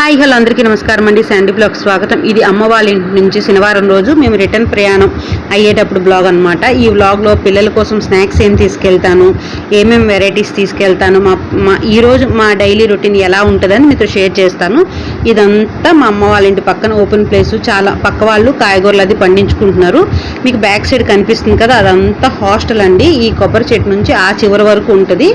Hi hello అందరికీ నమస్కారం అండి. శాండీ బ్లాగ్ స్వాగతం. ఇది అమ్మ వాళ్ళ ఇంటి నుంచి శనివారం రోజు మేము రిటర్న్ ప్రయాణం అయ్యేటప్పుడు బ్లాగ్ అనమాట ఈ బ్లాగ్లో పిల్లల కోసం స్నాక్స్ ఏం తీసుకెళ్తాను ఏమేమి వెరైటీస్ తీసుకెళ్తాను మా మా ఈరోజు మా డైలీ రొటీన్ ఎలా ఉంటుందని మీతో షేర్ చేస్తాను. ఇదంతా మా అమ్మ వాళ్ళ ఇంటి పక్కన ఓపెన్ ప్లేస్. చాలా పక్క వాళ్ళు కాయగూరలు అది పండించుకుంటున్నారు. మీకు బ్యాక్ సైడ్ కనిపిస్తుంది కదా అదంతా హాస్టల్ అండి. ఈ కొబ్బరి చెట్టు నుంచి ఆ చివరి వరకు ఉంటుంది.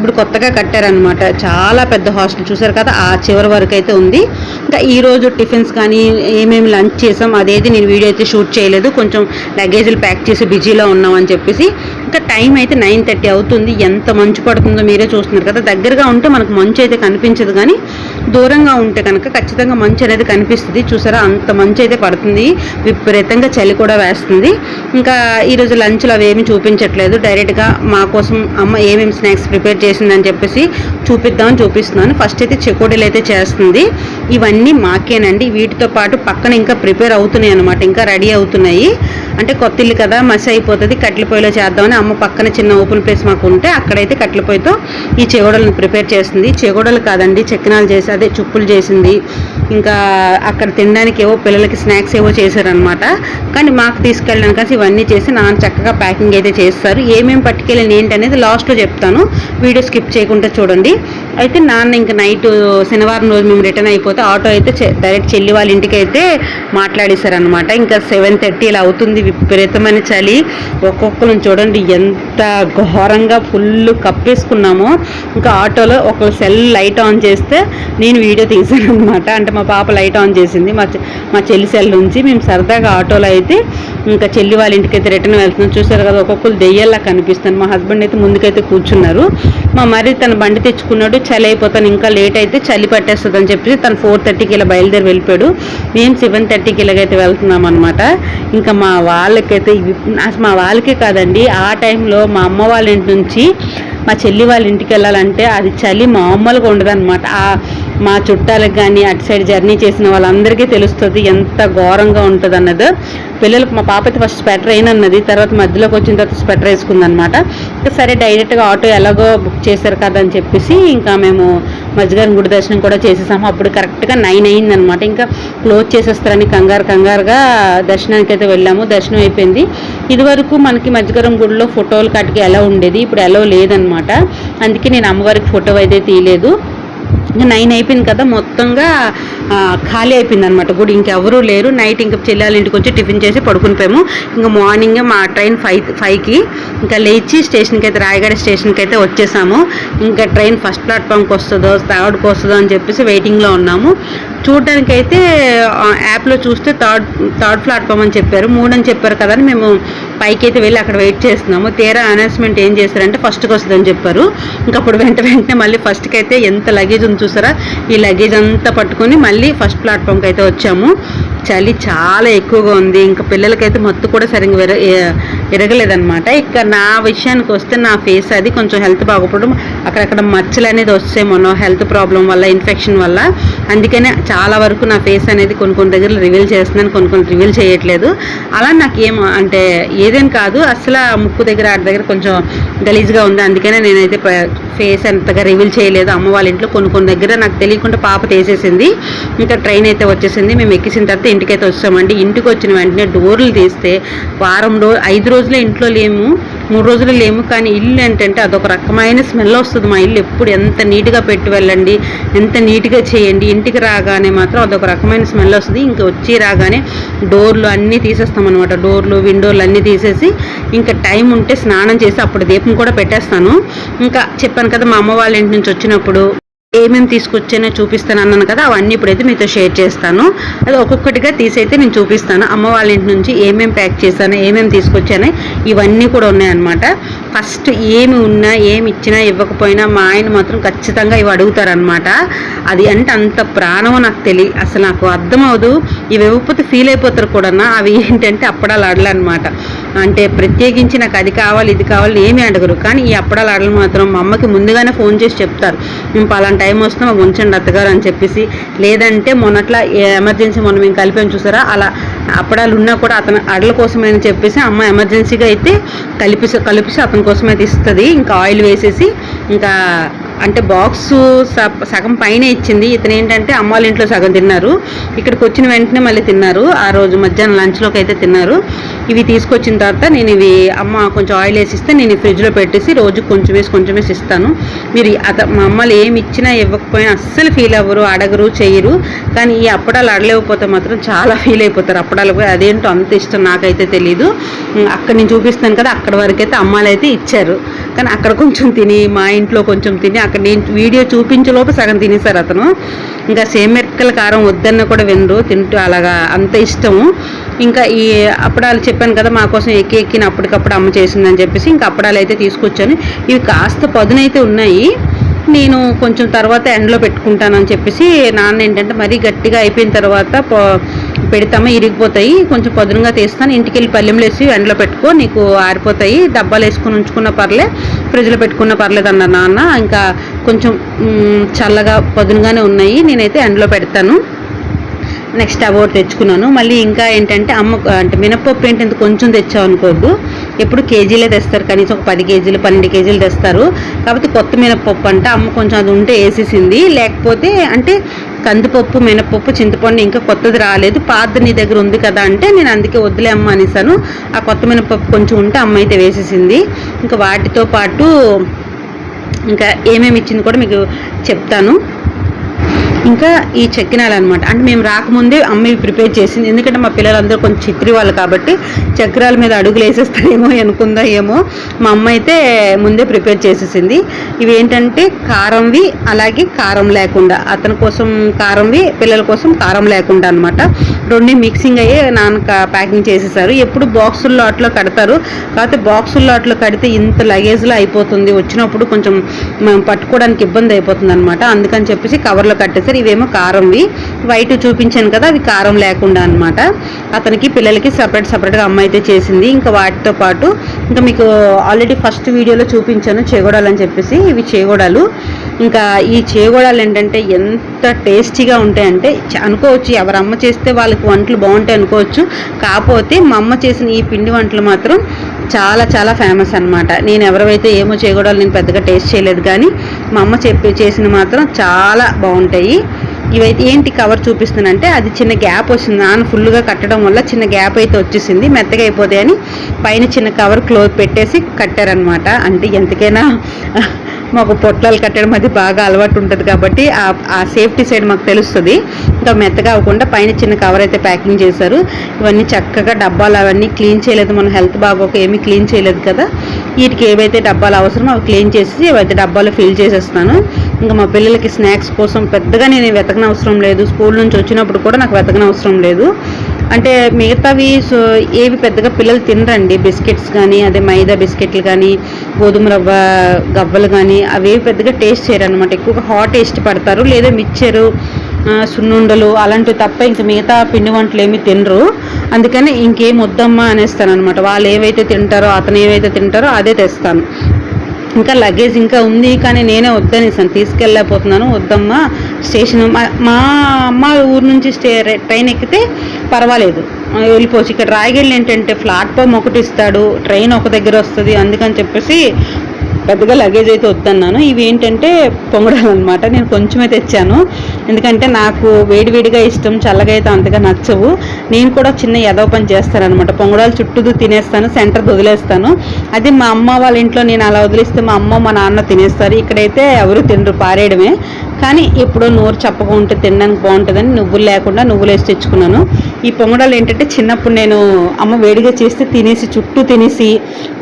ఇప్పుడు కొత్తగా కట్టారనమాట చాలా పెద్ద హాస్టల్ చూసారు కదా ఆ చివరి వరకు అయితే ఉంది. ఇంకా ఈరోజు టిఫిన్స్ కానీ ఏమేమి లంచ్ చేసాం అదేది నేను వీడియో అయితే షూట్ చేయలేదు. కొంచెం లగేజీలు ప్యాక్ చేసి బిజీలో ఉన్నాం అని చెప్పేసి. ఇంకా టైం అయితే నైన్ థర్టీ అవుతుంది. ఎంత మంచు పడుతుందో మీరే చూస్తున్నారు కదా. దగ్గరగా ఉంటే మనకు మంచు అయితే కనిపించదు కానీ దూరంగా ఉంటే కనుక ఖచ్చితంగా మంచు అనేది కనిపిస్తుంది. చూసారా అంత మంచు అయితే పడుతుంది. విపరీతంగా చలి కూడా వేస్తుంది. ఇంకా ఈరోజు లంచ్లు అవేమీ చూపించట్లేదు. డైరెక్ట్గా మా కోసం అమ్మ ఏమేమి స్నాక్స్ ప్రిపేర్ చేసి చేసిందని చెప్పేసి చూపిద్దామని చూపిస్తున్నాను. ఫస్ట్ అయితే చెకోడీలు అయితే చేస్తుంది. ఇవన్నీ మాకేనండి. వీటితో పాటు పక్కన ఇంకా ప్రిపేర్ అవుతున్నాయి అనమాట ఇంకా రెడీ అవుతున్నాయి. అంటే కొత్త ఇల్లు కదా మసి అయిపోతుంది. కట్టెల పొయ్యిలో చేద్దామని అమ్మ పక్కన చిన్న ఓపెన్ ప్లేస్ మాకు ఉంటే అక్కడైతే కట్టెల పొయ్యితో ఈ చెగోడలను ప్రిపేర్ చేస్తుంది. చెగోడలు కాదండి చక్కినాలు చేసి అదే చుప్పులు చేసింది. ఇంకా అక్కడ తినడానికి ఏవో పిల్లలకి స్నాక్స్ ఏవో చేశారనమాట కానీ మాకు తీసుకెళ్ళడానికి ఇవన్నీ చేసి నాన్న చక్కగా ప్యాకింగ్ అయితే చేస్తారు. ఏమేమి పట్టుకెళ్ళిన ఏంటనేది లాస్ట్లో చెప్తాను. వీడియో స్కిప్ చేయకుండా చూడండి. అయితే నాన్న ఇంకా నైట్ శనివారం రోజు మేము రిటర్న్ అయిపోతే ఆటో అయితే డైరెక్ట్ చెల్లి వాళ్ళ ఇంటికి అయితే మాట్లాడేశారనమాట ఇంకా సెవెన్ థర్టీ ఇలా అవుతుంది విపరీతమైన చలి. ఒక్కొక్కరు చూడండి ఎంత ఘోరంగా ఫుల్ కప్పేసుకున్నామో. ఇంకా ఆటోలో ఒక సెల్ లైట్ ఆన్ చేస్తే నేను వీడియో తీశాను అనమాట అంటే మా పాప లైట్ ఆన్ చేసింది మా చె- మా చెల్లి సెల్ నుంచి. మేము సరదాగా ఆటోలో అయితే ఇంకా చెల్లి వాళ్ళ ఇంటికి అయితే రిటర్న్ వెళ్తున్నాం. చూసారు కదా ఒక్కొక్కరు దెయ్యాల్లా కనిపిస్తాను మా హస్బెండ్ అయితే ముందుకైతే కూర్చున్నారు. మా మరి తన బండి తెచ్చుకున్నాడు చలి అయిపోతాను ఇంకా లేట్ అయితే చలి పట్టేస్తుంది అని చెప్పి తను ఫోర్ థర్టీకి ఇలా బయలుదేరి వెళ్ళిపోయాడు. మేము సెవెన్ థర్టీకి ఇలాగైతే వెళ్తున్నాం అనమాట ఇంకా మా వాళ్ళకైతే అసలు మా వాళ్ళకే కాదండి ఆ టైంలో మా అమ్మ వాళ్ళ ఇంటి నుంచి మా చెల్లి వాళ్ళ ఇంటికి వెళ్ళాలంటే అది చలి మామూలుగా ఉండదు అనమాట మా చుట్టాలకు కానీ అటు సైడ్ జర్నీ చేసిన వాళ్ళందరికీ తెలుస్తుంది ఎంత ఘోరంగా ఉంటుంది అన్నది పిల్లలకు మా పాప అయితే ఫస్ట్ స్వెటర్ అయిన అన్నది తర్వాత మధ్యలోకి వచ్చిన తర్వాత స్వెటర్ వేసుకుంది అనమాట సరే డైరెక్ట్గా ఆటో ఎలాగో బుక్ చేశారు కదా అని చెప్పేసి ఇంకా మేము మజ్జిగారి గుడి దర్శనం కూడా చేసేసాము. అప్పుడు కరెక్ట్గా నైన్ అయింది అనమాట ఇంకా క్లోజ్ చేసేస్తారని కంగారు కంగారుగా దర్శనానికి అయితే వెళ్ళాము. దర్శనం అయిపోయింది. ఇదివరకు మనకి మజ్జిగరం గుడిలో ఫోటోలు కాటికి ఎలా ఉండేది ఇప్పుడు ఎలా లేదనమాట అందుకే నేను అమ్మవారికి ఫోటో అయితే తీయలేదు. నైన్ అయిపోయింది కదా మొత్తంగా ఖాళీ అయిపోయింది అనమాట గుడి ఇంకెవరూ లేరు. నైట్ ఇంకా చెల్లెల ఇంటికి వచ్చి టిఫిన్ చేసి పడుకునిపోయాము ఇంకా మార్నింగ్ మా ట్రైన్ ఫైవ్ ఫైవ్కి ఇంకా లేచి స్టేషన్కి అయితే రాయగడ స్టేషన్కి అయితే వచ్చేసాము. ఇంకా ట్రైన్ ఫస్ట్ ప్లాట్ఫామ్కి వస్తుందో థర్డ్కి వస్తుందో అని చెప్పేసి వెయిటింగ్లో ఉన్నాము. చూడడానికి అయితే యాప్లో చూస్తే థర్డ్ థర్డ్ ప్లాట్ఫామ్ అని చెప్పారు. మూడు అని చెప్పారు కదా అని మేము పైకి అయితే వెళ్ళి అక్కడ వెయిట్ చేస్తున్నాము. తీరా అనౌన్స్మెంట్ ఏం చేశారంటే ఫస్ట్కి వస్తుందని చెప్పారు. ఇంకా అప్పుడు వెంట వెంటనే మళ్ళీ ఫస్ట్కి అయితే ఎంత లగేజ్ ఉంది చూసారా? ఈ లగేజ్ అంతా పట్టుకొని మళ్ళీ ఫస్ట్ ప్లాట్ఫామ్కి అయితే వచ్చాము. చలి చాలా ఎక్కువగా ఉంది. ఇంకా పిల్లలకైతే మత్తు కూడా సరిగ్గా విర విరగలేదనమాట ఇక నా విషయానికి వస్తే నా ఫేస్ అది కొంచెం హెల్త్ బాగోపడం అక్కడక్కడ మచ్చలు అనేది వస్తాయి మొన్న హెల్త్ ప్రాబ్లం వల్ల ఇన్ఫెక్షన్ వల్ల. అందుకనే చాలా వరకు నా ఫేస్ అనేది కొన్ని కొన్ని దగ్గర రివీల్ చేస్తున్నాను కొన్ని కొన్ని రివీల్ చేయట్లేదు. అలా నాకు ఏం అంటే ఏదేం కాదు. అసలు ఆ ముక్కు దగ్గర ఆడి దగ్గర కొంచెం గలీజ్గా ఉంది. అందుకనే నేనైతే ఫేస్ అంతగా రివీల్ చేయలేదు. అమ్మ వాళ్ళ ఇంట్లో కొన్ని కొన్ని దగ్గర నాకు తెలియకుండా పాప తీసేసింది. ఇంకా ట్రైన్ అయితే వచ్చేసింది. మేము ఎక్కిసిన తర్వాత ఇంటికైతే వచ్చామండి ఇంటికి వచ్చిన వెంటనే డోర్లు తీస్తే వారం రో ఐదు రోజులే ఇంట్లో లేము మూడు రోజులు లేము కానీ ఇల్లు ఏంటంటే అదొక రకమైన స్మెల్ వస్తుంది మా ఇల్లు. ఎప్పుడు ఎంత నీట్గా పెట్టి వెళ్ళండి ఎంత నీట్గా చేయండి ఇంటికి రాగానే మాత్రం అదొక రకమైన స్మెల్ వస్తుంది. ఇంకా వచ్చి రాగానే డోర్లు అన్నీ తీసేస్తామన్నమాట డోర్లు విండోలు అన్నీ తీసేసి ఇంకా టైం ఉంటే స్నానం చేసి అప్పుడు దీపం కూడా పెట్టేస్తాను. ఇంకా చెప్పాను కదా మా అమ్మ వాళ్ళ ఇంటి నుంచి వచ్చినప్పుడు ఏమేమి తీసుకొచ్చానో చూపిస్తాను అన్నాను కదా అవన్నీ ఇప్పుడైతే మీతో షేర్ చేస్తాను. అది ఒక్కొక్కటిగా తీసైతే నేను చూపిస్తాను. అమ్మ వాళ్ళ ఇంటి నుంచి ఏమేమి ప్యాక్ చేశాను ఏమేమి తీసుకొచ్చాను ఇవన్నీ కూడా ఉన్నాయన్నమాట. ఫస్ట్ ఏమి ఉన్నా ఏమి ఇచ్చినా ఇవ్వకపోయినా మా ఆయన మాత్రం ఖచ్చితంగా ఇవి అడుగుతారనమాట అది అంటే అంత ప్రాణం నాకు తెలియ అసలు నాకు అర్థం అవ్వదు. ఇవి ఇవ్వకపోతే ఫీల్ అయిపోతారు కూడా అవి ఏంటంటే అప్పడాలు ఆడలన్నమాట. అంటే ప్రత్యేకించి నాకు అది కావాలి ఇది కావాలి ఏమీ అడగరు. కానీ ఈ అప్పడాలు ఆడలు మాత్రం మా అమ్మకి ముందుగానే ఫోన్ చేసి చెప్తారు. మేము పలాంటి టైం వస్తే మాకు ఉంచండి అత్తగారు అని చెప్పేసి. లేదంటే మొన్నట్లా ఎమర్జెన్సీ మొన్న మేము కలిపాం చూసారా? అలా అప్పడాలు ఉన్నా కూడా అతను అడల కోసమని చెప్పేసి అమ్మ ఎమర్జెన్సీగా అయితే కలిపి కలిపి అతని కోసం అయితే ఇస్తుంది. ఇంకా ఆయిల్ వేసేసి ఇంకా అంటే బాక్స్ సగం పైన ఇచ్చింది. ఇతను ఏంటంటే అమ్మ వాళ్ళ ఇంట్లో సగం తిన్నారు. ఇక్కడికి వచ్చిన వెంటనే మళ్ళీ తిన్నారు. ఆ రోజు మధ్యాహ్నం లంచ్లోకి అయితే తిన్నారు. ఇవి తీసుకొచ్చిన తర్వాత నేను ఇవి అమ్మ కొంచెం ఆయిల్ వేసి ఇస్తే నేను ఫ్రిడ్జ్లో పెట్టేసి రోజు కొంచెం వేసి కొంచెం వేసి ఇస్తాను. మీరు అత మా అమ్మలు ఏమి ఇచ్చినా ఇవ్వకపోయినా అస్సలు ఫీల్ అవ్వరు అడగరు చేయరు కానీ ఈ అప్పడాలు అడలేకపోతే మాత్రం చాలా ఫీల్ అయిపోతారు. అప్పడాలు పోయి అదేంటో అంత ఇష్టం నాకైతే తెలీదు. అక్కడ నేను చూపిస్తాను కదా అక్కడ వరకు అయితే అమ్మాలు అయితే ఇచ్చారు. కానీ అక్కడ కొంచెం తిని మా ఇంట్లో కొంచెం తిని అక్కడ నేను వీడియో చూపించలోపు సగం తినేశారు అతను. ఇంకా సేమెరికల కారం వద్దన్న కూడా వినరు తింటూ అలాగా అంత ఇష్టము. ఇంకా ఈ అప్పడాలు చెప్పాను కదా మా కోసం ఎక్కి ఎక్కిన అప్పటికప్పుడు అమ్మ చేసిందని చెప్పేసి ఇంకా అప్పడాలు అయితే తీసుకొచ్చాను. ఇవి కాస్త పదునైతే ఉన్నాయి. నేను కొంచెం తర్వాత ఎండలో పెట్టుకుంటానని చెప్పేసి నాన్న ఏంటంటే మరీ గట్టిగా అయిపోయిన తర్వాత పెడతామో? ఇరిగిపోతాయి. కొంచెం పదునుగా తీస్తాను. ఇంటికి వెళ్ళి పల్లెంలో వేసి ఎండలో పెట్టుకో. నీకు ఆరిపోతాయి. డబ్బాలు వేసుకుని ఉంచుకున్న పర్లే. ఫ్రిడ్జ్లో పెట్టుకున్న పర్లేదు అన్న నాన్న. ఇంకా కొంచెం చల్లగా పదునుగానే ఉన్నాయి. నేనైతే ఎండలో పెడతాను. నెక్స్ట్ అవార్డు తెచ్చుకున్నాను. మళ్ళీ ఇంకా ఏంటంటే అమ్మ అంటే మినప్పప్పు ఏంటంటే కొంచెం తెచ్చావు అనుకోద్దు ఎప్పుడు కేజీలే తెస్తారు. కనీసం ఒక పది కేజీలు పన్నెండు కేజీలు తెస్తారు. కాబట్టి కొత్త మినప్పప్పు అంటే. అమ్మ కొంచెం అది ఉంటే వేసేసింది. లేకపోతే అంటే కందిపప్పు మినపప్పు చింతపండు ఇంకా కొత్తది రాలేదు. పాత నీ దగ్గర ఉంది కదా అంటే నేను అందుకే వద్దులే అమ్మ అనేసాను. ఆ కొత్త మినపప్పు కొంచెం ఉంటే అమ్మ అయితే వేసేసింది. ఇంకా వాటితో పాటు ఇంకా ఏమేమి ఇచ్చింది కూడా మీకు చెప్తాను. ఇంకా ఈ చక్కినాలు అనమాట అంటే మేము రాకముందే అమ్మాయి ప్రిపేర్ చేసింది. ఎందుకంటే మా పిల్లలందరూ కొంచెం చిత్రి వాళ్ళు కాబట్టి చక్రాల మీద అడుగులు వేసేస్తారేమో అనుకుందా ఏమో. మా అమ్మ అయితే ముందే ప్రిపేర్ చేసేసింది. ఇవి ఏంటంటే కారంవి అలాగే కారం లేకుండా. అతని కోసం కారంవి పిల్లల కోసం కారం లేకుండా అనమాట రెండు మిక్సింగ్ అయ్యి నాన్న ప్యాకింగ్ చేసేసారు. ఎప్పుడు బాక్సుల్లో అట్లా కడతారు. కాకపోతే బాక్సుల్లో అట్లా కడితే ఇంత లగేజ్లో అయిపోతుంది. వచ్చినప్పుడు కొంచెం పట్టుకోవడానికి ఇబ్బంది అయిపోతుంది అనమాట అందుకని చెప్పేసి కవర్లో కట్టేసి సార్ ఇవేమో కారంవి వైట్ చూపించాను కదా అవి కారం లేకుండా అనమాట అతనికి పిల్లలకి సపరేట్ సపరేట్గా అమ్మ అయితే చేసింది. ఇంకా వాటితో పాటు ఇంకా మీకు ఆల్రెడీ ఫస్ట్ వీడియోలో చూపించాను చేగోడాలు అని చెప్పేసి ఇవి చేగోడాలు. ఇంకా ఈ చేగోడాలు ఏంటంటే ఎంత టేస్టీగా ఉంటాయంటే అనుకోవచ్చు ఎవరు అమ్మ చేస్తే వాళ్ళకి వంటలు బాగుంటాయి అనుకోవచ్చు. కాకపోతే మా అమ్మ చేసిన ఈ పిండి వంటలు మాత్రం చాలా చాలా ఫేమస్ అనమాట నేను ఎవరైతే ఏమో చేయకూడదు నేను పెద్దగా టేస్ట్ చేయలేదు కానీ మా అమ్మ చెప్పి చేసిన మాత్రం చాలా బాగుంటాయి. ఇవైతే ఏంటి కవర్ చూపిస్తుందంటే అది చిన్న గ్యాప్ వచ్చింది నాన్న ఫుల్గా కట్టడం వల్ల చిన్న గ్యాప్ అయితే వచ్చేసింది. మెత్తగా అయిపోతాయని పైన చిన్న కవర్ క్లోజ్ పెట్టేసి కట్టారనమాట అంటే ఎంతకైనా మాకు పొట్లాలు కట్టడం అది బాగా అలవాటు ఉంటుంది కాబట్టి ఆ సేఫ్టీ సైడ్ మాకు తెలుస్తుంది. ఇంకా మెత్తగా అవ్వకుండా పైన చిన్న కవర్ అయితే ప్యాకింగ్ చేశారు. ఇవన్నీ చక్కగా డబ్బాలు అవన్నీ క్లీన్ చేయలేదు. మనం హెల్త్ బాగోక ఏమీ క్లీన్ చేయలేదు కదా. వీటికి ఏవైతే డబ్బాలు అవసరమో అవి క్లీన్ చేసి అవైతే డబ్బాలు ఫిల్ చేసేస్తాను ఇంకా మా పిల్లలకి స్నాక్స్ కోసం పెద్దగా నేను వెతకనవసరం లేదు. స్కూల్ నుంచి వచ్చినప్పుడు కూడా నాకు వెతకన అవసరం లేదు. అంటే మిగతావి సో ఏవి పెద్దగా పిల్లలు తినరండి. బిస్కెట్స్ కానీ అదే మైదా బిస్కెట్లు కానీ గోధుమ రవ్వ గవ్వలు కానీ అవేవి పెద్దగా టేస్ట్ చేయరు అనమాట ఎక్కువగా హాట్ టేస్ట్ పడతారు. లేదా మిక్చరు సున్నుండలు అలాంటివి తప్ప ఇంక మిగతా పిండి వంటలు ఏమి తినరు. అందుకని ఇంకేం వద్దమ్మా అనేస్తాను అనమాట వాళ్ళు ఏవైతే తింటారో అతను ఏవైతే తింటారో అదే తెస్తాను. ఇంకా లగేజ్ ఇంకా ఉంది కానీ నేనే వద్దనేసాను. తీసుకెళ్ళలేకపోతున్నాను. వద్దమ్మా స్టేషన్. మా అమ్మ ఊరు నుంచి స్టే ట్రైన్ ఎక్కితే పర్వాలేదు. వెళ్ళిపోవచ్చు. ఇక్కడ రాయగళ్ళు ఏంటంటే ప్లాట్ఫామ్ ఒకటి ఇస్తాడు. ట్రైన్ ఒక దగ్గర వస్తుంది. అందుకని చెప్పేసి పెద్దగా లగేజ్ అయితే వద్దన్నాను. ఇవి ఏంటంటే పొంగడాలు అనమాట నేను కొంచెమే తెచ్చాను. ఎందుకంటే నాకు వేడివేడిగా ఇష్టం. చల్లగా అయితే అంతగా నచ్చవు. నేను కూడా చిన్న ఎదవ పని చేస్తానమాట పొంగడాలు చుట్టూ తినేస్తాను. సెంటర్ వదిలేస్తాను. అది మా అమ్మ వాళ్ళ ఇంట్లో నేను అలా వదిలిస్తే మా అమ్మ మా నాన్న తినేస్తారు. ఇక్కడైతే ఎవరు తినరు. పారేయడమే. కానీ ఎప్పుడో నోరు చప్పగా ఉంటే తినడానికి బాగుంటుందని నువ్వులు లేకుండా నువ్వులు వేసి తెచ్చుకున్నాను. ఈ పొంగడాలు ఏంటంటే చిన్నప్పుడు నేను అమ్మ వేడిగా చేస్తే తినేసి చుట్టూ తినేసి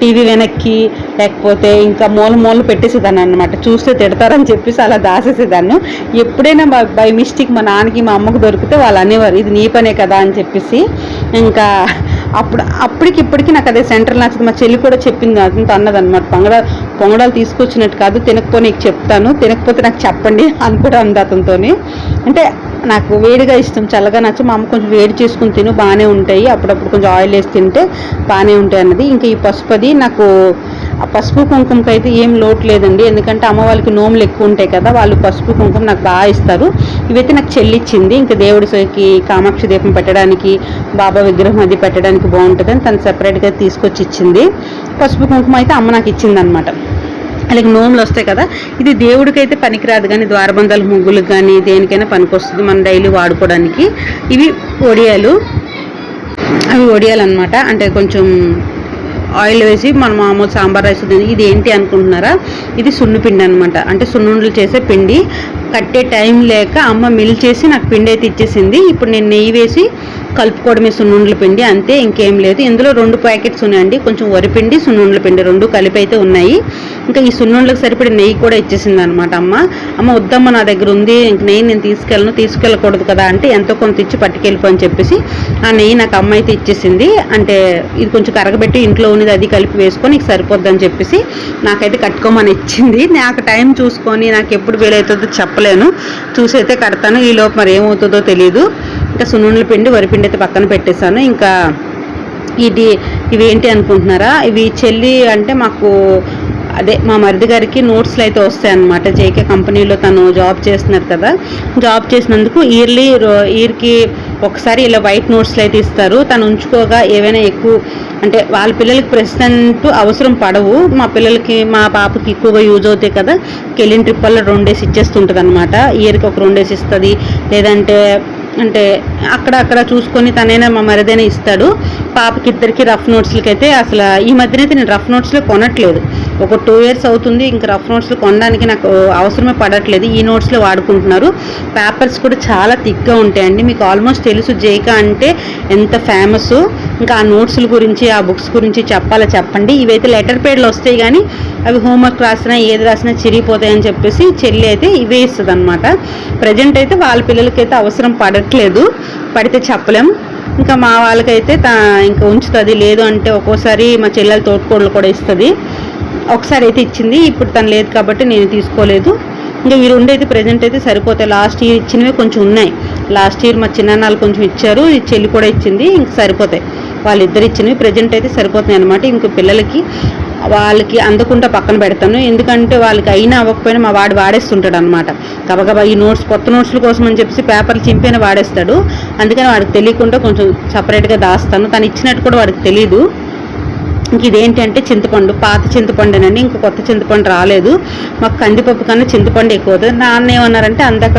టీవీ వెనక్కి లేకపోతే ఇంకా మూల మూల పెట్టేసేదాన్ని అనమాట చూస్తే తిడతారని చెప్పేసి అలా దాసేసేదాన్ని. ఎప్పుడైనా బై మిస్టేక్ మా నాన్నకి మా అమ్మకు దొరికితే వాళ్ళు అనేవారు ఇది నీ పనే కదా అని చెప్పేసి. ఇంకా అప్పుడు అప్పటికి ఇప్పటికీ నాకు అదే సెంటర్ నచ్చదు మా చెల్లి కూడా చెప్పింది అదంతా అన్నదన్నమాట. పొంగడాలు పొంగడాలు తీసుకొచ్చినట్టు కాదు తినకపోతే నీకు చెప్తాను తినకపోతే నాకు చెప్పండి అని కూడా అంది అతనితో అంటే నాకు వేడిగా ఇష్టం చల్లగా నచ్చ మా అమ్మ కొంచెం వేడి చేసుకుని తిను బాగానే ఉంటాయి. అప్పుడప్పుడు కొంచెం ఆయిల్ వేసి తింటే బాగానే ఉంటాయి అన్నది. ఇంకా ఈ పసుపది నాకు పసుపు కుంకుమకి అయితే ఏం లోటు లేదండి. ఎందుకంటే అమ్మ వాళ్ళకి నోములు ఎక్కువ ఉంటాయి కదా వాళ్ళు పసుపు కుంకుమ నాకు బాగా ఇస్తారు. ఇవైతే నాకు చెల్లిచ్చింది. ఇంకా దేవుడికి కామాక్షి దీపం పెట్టడానికి బాబా విగ్రహం అది పెట్టడానికి బాగుంటుందని తను సెపరేట్గా తీసుకొచ్చి ఇచ్చింది. పసుపు కుంకుమ అయితే అమ్మ నాకు ఇచ్చింది అనమాట అలాగే నోములు వస్తాయి కదా ఇది దేవుడికైతే పనికిరాదు కానీ ద్వారబంధాలు ముగ్గులకు కానీ దేనికైనా పనికొస్తుంది మనం డైలీ వాడుకోవడానికి. ఇవి ఒడియాలు. అవి ఒడియాలు అనమాట అంటే కొంచెం ఆయిల్ వేసి మనం మామూలు సాంబార్ రైస్ ఇది ఏంటి అనుకుంటున్నారా? ఇది సున్నుపిండి అనమాట అంటే సున్నుండలు చేసే పిండి. కట్టే టైం లేక అమ్మ మిల్ చేసి నాకు పిండి అయితే ఇచ్చేసింది. ఇప్పుడు నేను నెయ్యి వేసి కలుపుకోవడమే సున్నుండల పిండి. అంతే ఇంకేం లేదు. ఇందులో రెండు ప్యాకెట్స్ ఉన్నాయండి. కొంచెం వరిపిండి సున్నుండల పిండి రెండు కలిపి అయితే ఉన్నాయి. ఇంకా ఈ సున్నుండలకు సరిపడి నెయ్యి కూడా ఇచ్చేసింది అనమాట అమ్మ. అమ్మ వద్దమ్మ నా దగ్గర ఉంది. ఇంక నెయ్యి నేను తీసుకెళ్ళను. తీసుకెళ్ళకూడదు కదా అంటే ఎంతో కొంత ఇచ్చి పట్టుకెళ్ళిపో అని చెప్పేసి ఆ నెయ్యి నాకు అమ్మ అయితే ఇచ్చేసింది. అంటే ఇది కొంచెం కరగబెట్టి ఇంట్లో ఉన్నది అది కలిపి వేసుకొని నీకు సరిపోద్ది అని చెప్పేసి నాకైతే కట్టుకోమని ఇచ్చింది. నాకు టైం చూసుకొని నాకు ఎప్పుడు వీలవుతుందో చెప్పలేను. చూసి అయితే కడతాను. ఈ లోపు మరి ఏమవుతుందో తెలియదు ఇంకా సున్నుండల పిండి వరిపిండి అయితే పక్కన పెట్టేశాను. ఇంకా ఇది ఇవి ఏంటి అనుకుంటున్నారా? ఇవి చెల్లి అంటే మాకు అదే మా మరిది గారికి నోట్స్లు అయితే వస్తాయి జేకే కంపెనీలో తను జాబ్ చేస్తున్నారు కదా. జాబ్ చేసినందుకు ఇయర్లీ ఇయర్కి ఒకసారి ఇలా వైట్ నోట్స్లు అయితే ఇస్తారు. తను ఉంచుకోగా ఏవైనా ఎక్కువ అంటే వాళ్ళ పిల్లలకి ప్రెసిడెంట్ అవసరం పడవు. మా పిల్లలకి మా పాపకి ఎక్కువగా యూజ్ అవుతాయి కదా. కెళ్ళిన ట్రిప్ వల్ల రెండేసి ఇచ్చేస్తుంటుంది అనమాట ఇయర్కి ఒక రెండేసి ఇస్తుంది. లేదంటే అంటే అక్కడ అక్కడ చూసుకొని తనైనా మా మరిదైనా ఇస్తాడు. పాపకి ఇద్దరికి రఫ్ నోట్స్లకి అయితే అసలు ఈ అయితే నేను రఫ్ నోట్స్లో కొనట్లేదు. ఒక టూ ఇయర్స్ అవుతుంది ఇంకా రఫ్ నోట్స్లో కొనడానికి నాకు అవసరమే పడట్లేదు. ఈ నోట్స్లో వాడుకుంటున్నారు. పేపర్స్ కూడా చాలా థిక్గా ఉంటాయండి. మీకు ఆల్మోస్ట్ తెలుసు జైకా అంటే ఎంత ఫేమస్. ఇంకా ఆ నోట్స్ల గురించి ఆ బుక్స్ గురించి చెప్పాలా చెప్పండి. ఇవైతే లెటర్ పేడ్లు వస్తాయి కానీ అవి హోంవర్క్ రాసినా ఏది రాసినా చిరిగిపోతాయని చెప్పేసి చెల్లి అయితే ఇవే ఇస్తుంది అనమాట ప్రజెంట్ అయితే వాళ్ళ పిల్లలకైతే అవసరం పడట్లేదు. పడితే చెప్పలేం. ఇంకా మా వాళ్ళకైతే తా ఇంకా ఉంచుతుంది. లేదు అంటే ఒక్కోసారి మా చెల్లెల తోటకోళ్ళు కూడా ఇస్తుంది. ఒకసారి అయితే ఇచ్చింది. ఇప్పుడు తను లేదు కాబట్టి నేను తీసుకోలేదు. ఇంకా ఈ రెండు అయితే ప్రజెంట్ అయితే సరిపోతాయి. లాస్ట్ ఇయర్ ఇచ్చినవి కొంచెం ఉన్నాయి. లాస్ట్ ఇయర్ మా చిన్నాన్నలు కొంచెం ఇచ్చారు. ఈ చెల్లి కూడా ఇచ్చింది. ఇంక సరిపోతాయి. వాళ్ళిద్దరు ఇచ్చినవి ప్రజెంట్ అయితే సరిపోతున్నాయి అనమాట ఇంక పిల్లలకి వాళ్ళకి అందకుండా పక్కన పెడతాను. ఎందుకంటే వాళ్ళకి అయినా అవ్వకపోయినా మా వాడు వాడేస్తుంటాడు అనమాట గబగబా ఈ నోట్స్ కొత్త నోట్స్ల కోసం అని చెప్పేసి పేపర్లు చింపైనా వాడేస్తాడు. అందుకని వాడికి తెలియకుండా కొంచెం సపరేట్గా దాస్తాను. తను ఇచ్చినట్టు కూడా వాడికి తెలియదు ఇంక ఇదేంటంటే చింతపండు పాత చింతపండునండి. ఇంక కొత్త చింతపండు రాలేదు. మాకు కందిపప్పు కన్నా చింతపండు ఎక్కువ నాన్న ఏమన్నారంటే అందాక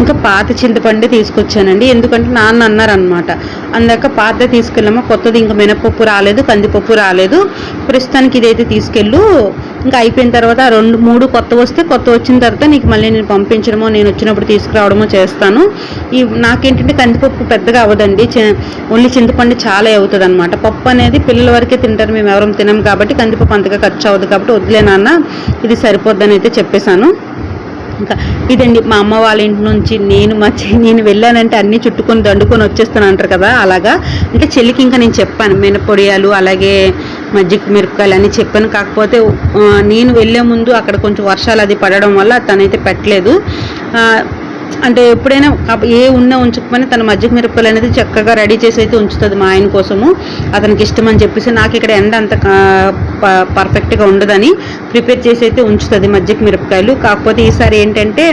ఇంకా పాత చింతపండు తీసుకొచ్చానండి. ఎందుకంటే నాన్న అన్నారనమాట అందాక పాత తీసుకెళ్ళామా కొత్తది ఇంకా మినపప్పు రాలేదు కందిపప్పు రాలేదు. ప్రస్తుతానికి ఇదైతే తీసుకెళ్ళు. ఇంకా అయిపోయిన తర్వాత రెండు మూడు కొత్త వస్తే కొత్త వచ్చిన తర్వాత నీకు మళ్ళీ నేను పంపించడమో నేను వచ్చినప్పుడు తీసుకురావడమో చేస్తాను. ఈ నాకేంటంటే కందిపప్పు పెద్దగా అవ్వదండి. ఓన్లీ చింతపండు చాలా అవుతుంది అనమాట పప్పు అనేది పిల్లల వరకే తింటారు మేము ఎవరం తినాం కాబట్టి కందిపప్పు అంతగా ఖర్చు అవ్వదు కాబట్టి వదిలే నాన్న ఇది సరిపోద్దని అయితే చెప్పేశాను. ఇంకా ఇదండి మా అమ్మ వాళ్ళ ఇంటి నుంచి నేను మా నేను వెళ్ళానంటే అన్నీ చుట్టుకొని దండుకొని వచ్చేస్తాను అంటారు కదా అలాగా. ఇంకా చెల్లికి ఇంకా నేను చెప్పాను మినపొడియాలు అలాగే మజ్జిగ మిరపకాయలు అన్నీ చెప్పాను. కాకపోతే నేను వెళ్ళే ముందు అక్కడ కొంచెం వర్షాలు అది పడడం వల్ల తనైతే పెట్టలేదు. అంటే ఎప్పుడైనా ఏ ఉన్నా ఉంచకపోయినా తన మజ్జిగ మిరపకాయలు అనేది చక్కగా రెడీ చేసి అయితే ఉంచుతుంది మా ఆయన కోసము. అతనికి ఇష్టం అని చెప్పేసి నాకు ఇక్కడ ఎండ అంత పర్ఫెక్ట్గా ఉండదని ప్రిపేర్ చేసి అయితే ఉంచుతుంది మజ్జిగ మిరపకాయలు. కాకపోతే ఈసారి ఏంటంటే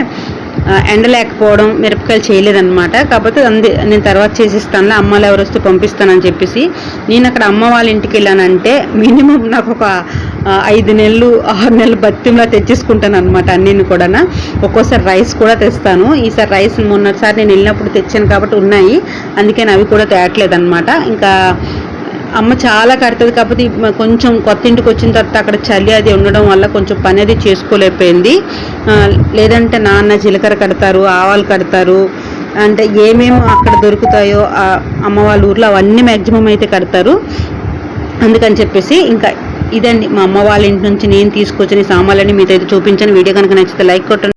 ఎండ లేకపోవడం మిరపకాయలు చేయలేదన్నమాట. కాకపోతే అంది నేను తర్వాత చేసిస్తానులే అమ్మలు ఎవరు వస్తే పంపిస్తానని చెప్పేసి నేను అక్కడ అమ్మ వాళ్ళ ఇంటికి వెళ్ళానంటే మినిమం నాకు ఒక ఐదు నెలలు ఆరు నెలలు బతిమలా తెచ్చేసుకుంటాను అనమాట అన్నీ కూడా ఒక్కోసారి రైస్ కూడా తెస్తాను. ఈసారి రైస్ మొన్నసారి నేను వెళ్ళినప్పుడు తెచ్చాను కాబట్టి ఉన్నాయి. అందుకని అవి కూడా తేయట్లేదు అనమాట ఇంకా అమ్మ చాలా కడుతుంది కాకపోతే కొంచెం కొత్త ఇంటికి వచ్చిన తర్వాత అక్కడ చలి అది ఉండడం వల్ల కొంచెం పని అది చేసుకోలేకపోయింది లేదంటే నాన్న జీలకర్ర కడతారు ఆవాలు కడతారు అంటే ఏమేమి అక్కడ దొరుకుతాయో అమ్మ వాళ్ళ ఊర్లో అవన్నీ మ్యాక్సిమం అయితే కడతారు. అందుకని చెప్పేసి ఇంకా ఇదండి మా అమ్మ వాళ్ళ ఇంటి నుంచి నేను తీసుకొచ్చిన సామాన్లన్నీ మీతో అయితే చూపించాను. వీడియో కనుక నచ్చితే లైక్ కొట్టండి.